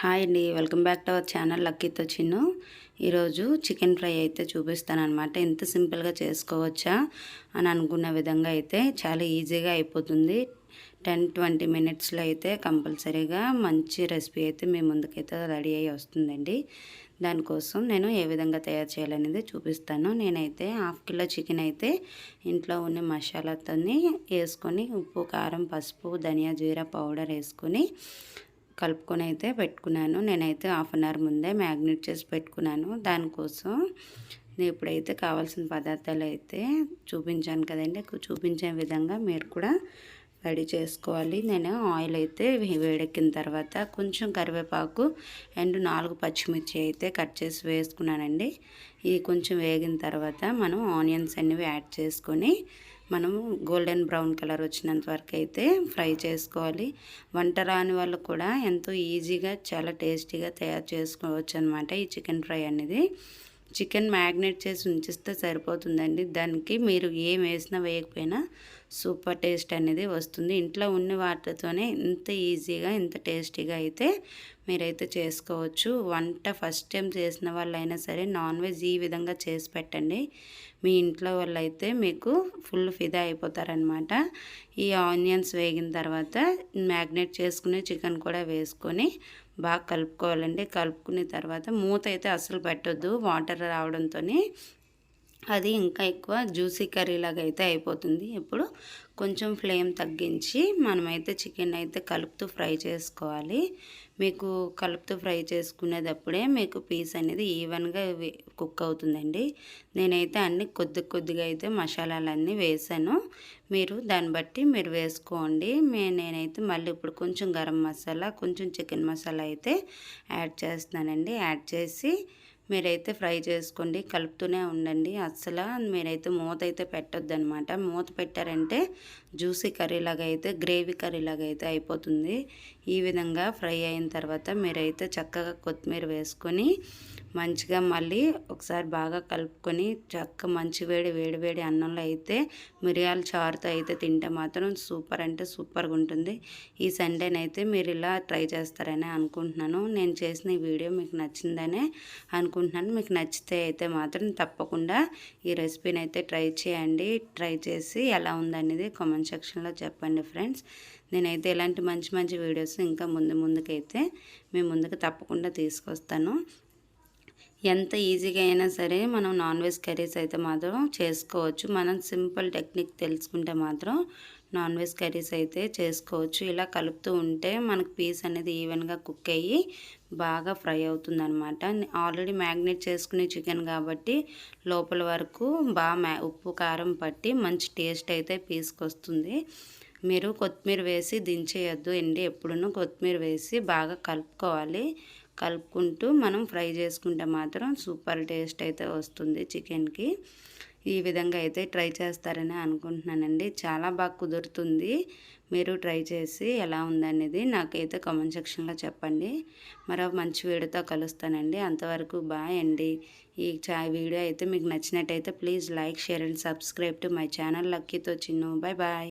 Hi అండి. Welcome back to our channel లక్కీతో Chinnu. ఈరోజు chicken fry అయితే చూపిస్తానమాట ఎంత సింపుల్గా చేసుకోవచ్చా అని అనుకున్న విధంగా అయితే చాలా ఈజీగా అయిపోతుంది. టెన్ ట్వంటీ మినిట్స్లో అయితే కంపల్సరీగా మంచి రెసిపీ అయితే మీ ముందుకైతే రెడీ అయ్యి వస్తుందండి. దానికోసం నేను ఏ విధంగా తయారు చేయాలనేది చూపిస్తాను. నేనైతే హాఫ్ కిలో చికెన్ అయితే ఇంట్లో ఉన్న మసాలాతో వేసుకొని ఉప్పు కారం పసుపు ధనియా జీరా పౌడర్ వేసుకొని కలుపుకొని అయితే పెట్టుకున్నాను. నేనైతే హాఫ్ అన్ అవర్ ముందే మ్యాగ్నెట్ చేసి పెట్టుకున్నాను. దానికోసం నేను ఇప్పుడైతే కావాల్సిన పదార్థాలు అయితే చూపించాను కదండి. చూపించే విధంగా మీరు కూడా రెడీ చేసుకోవాలి. నేను ఆయిల్ అయితే వేడెక్కిన తర్వాత కొంచెం కరివేపాకు అండ్ నాలుగు పచ్చిమిర్చి అయితే కట్ చేసి వేసుకున్నానండి. ఇది కొంచెం వేగిన తర్వాత మనం ఆనియన్స్ అనేవి యాడ్ చేసుకొని మనము గోల్డెన్ బ్రౌన్ కలర్ వచ్చినంత వరకు అయితే ఫ్రై చేసుకోవాలి. వంట రాని వాళ్ళు కూడా ఎంతో ఈజీగా చాలా టేస్టీగా తయారు చేసుకోవచ్చు అనమాట ఈ చికెన్ ఫ్రై అనేది. చికెన్ మ్యాగ్నేట్ చేసి ఉంచిస్తే సరిపోతుందండి. దానికి మీరు ఏం వేసినా వేయకపోయినా సూపర్ టేస్ట్ అనేది వస్తుంది. ఇంట్లో ఉన్న వాటితోనే ఇంత ఈజీగా ఇంత టేస్టీగా అయితే మీరైతే చేసుకోవచ్చు. వంట ఫస్ట్ టైం చేసిన వాళ్ళైనా సరే నాన్ వెజ్ ఈ విధంగా చేసి పెట్టండి. మీ ఇంట్లో వాళ్ళైతే మీకు ఫుల్ ఫిదా అయిపోతారనమాట ఈ ఆనియన్స్ వేగిన తర్వాత మ్యాగ్నేట్ చేసుకుని చికెన్ కూడా వేసుకొని బాగా కలుపుకోవాలండి. కలుపుకున్న తర్వాత మూత అయితే అసలు పెట్టొద్దు. వాటర్ రావడంతో అది ఇంకా ఎక్కువ జ్యూసీ కర్రీ లాగా అయితే అయిపోతుంది. ఇప్పుడు కొంచెం ఫ్లేమ్ తగ్గించి మనమైతే చికెన్ అయితే కలుపుతూ ఫ్రై చేసుకోవాలి. మీకు కలుపుతూ ఫ్రై చేసుకునేటప్పుడే మీకు పీస్ అనేది ఈవెన్గా కుక్ అవుతుందండి. నేనైతే అన్ని కొద్ది కొద్దిగా అయితే మసాలాలన్నీ వేసాను. మీరు దాన్ని బట్టి మీరు వేసుకోండి. నేనైతే మళ్ళీ ఇప్పుడు కొంచెం గరం మసాలా కొంచెం చికెన్ మసాలా అయితే యాడ్ చేస్తున్నానండి. యాడ్ చేసి మీరైతే ఫ్రై చేసుకోండి కలుపుతూనే ఉండండి. అస్సలు మీరైతే మూత అయితే పెట్టొద్దు అనమాట మూత పెట్టారంటే జ్యూసీ కర్రీలాగా అయితే గ్రేవీ కర్రీలాగా అయితే అయిపోతుంది. ఈ విధంగా ఫ్రై అయిన తర్వాత మీరైతే చక్కగా కొత్తిమీర వేసుకొని మంచిగా మళ్ళీ ఒకసారి బాగా కలుపుకొని చక్క మంచి వేడి వేడి వేడి అన్నంలో అయితే మిరియాల చారుతో అయితే తింటే మాత్రం సూపర్ అంటే సూపర్గా ఉంటుంది. ఈ సండేనైతే మీరు ఇలా ట్రై చేస్తారని అనుకుంటున్నాను. నేను చేసిన ఈ వీడియో మీకు నచ్చిందనే అనుకుంటున్నాను. మీకు నచ్చితే అయితే మాత్రం తప్పకుండా ఈ రెసిపీని అయితే ట్రై చేయండి. ట్రై చేసి ఎలా ఉందనేది కామెంట్ సెక్షన్లో చెప్పండి ఫ్రెండ్స్. నేనైతే ఇలాంటి మంచి మంచి వీడియోస్ ఇంకా ముందు ముందుకైతే మీ ముందుకు తప్పకుండా తీసుకొస్తాను. ఎంత ఈజీగా అయినా సరే మనం నాన్ వెజ్ కర్రీస్ అయితే మాత్రం చేసుకోవచ్చు. మనం సింపుల్ టెక్నిక్ తెలుసుకుంటే మాత్రం నాన్ వెజ్ కర్రీస్ అయితే చేసుకోవచ్చు. ఇలా కలుపుతూ ఉంటే మనకు పీస్ అనేది ఈవెన్గా కుక్ అయ్యి బాగా ఫ్రై అవుతుంది అనమాట ఆల్రెడీ మ్యాగ్నేట్ చేసుకునే చికెన్ కాబట్టి లోపల వరకు బాగా ఉప్పు కారం పట్టి మంచి టేస్ట్ అయితే పీస్కి వస్తుంది మీరు కొత్తిమీర వేసి దించేయద్దు. ఎండి ఎప్పుడునూ కొత్తిమీర వేసి బాగా కలుపుకోవాలి. కలుపుకుంటూ మనం ఫ్రై చేసుకుంటే మాత్రం సూపర్ టేస్ట్ అయితే వస్తుంది చికెన్కి. ఈ విధంగా అయితే ట్రై చేస్తారని అనుకుంటున్నానండి. చాలా బాగా కుదురుతుంది. మీరు ట్రై చేసి ఎలా ఉందనేది నాకైతే కామెంట్ సెక్షన్లో చెప్పండి. మరో మంచి వీడియోతో కలుస్తానండి. అంతవరకు బాయ్ అండి. ఈ చా వీడియో అయితే మీకు నచ్చినట్టయితే please like share and subscribe to my channel లక్కీతో Chinnu. Bye bye.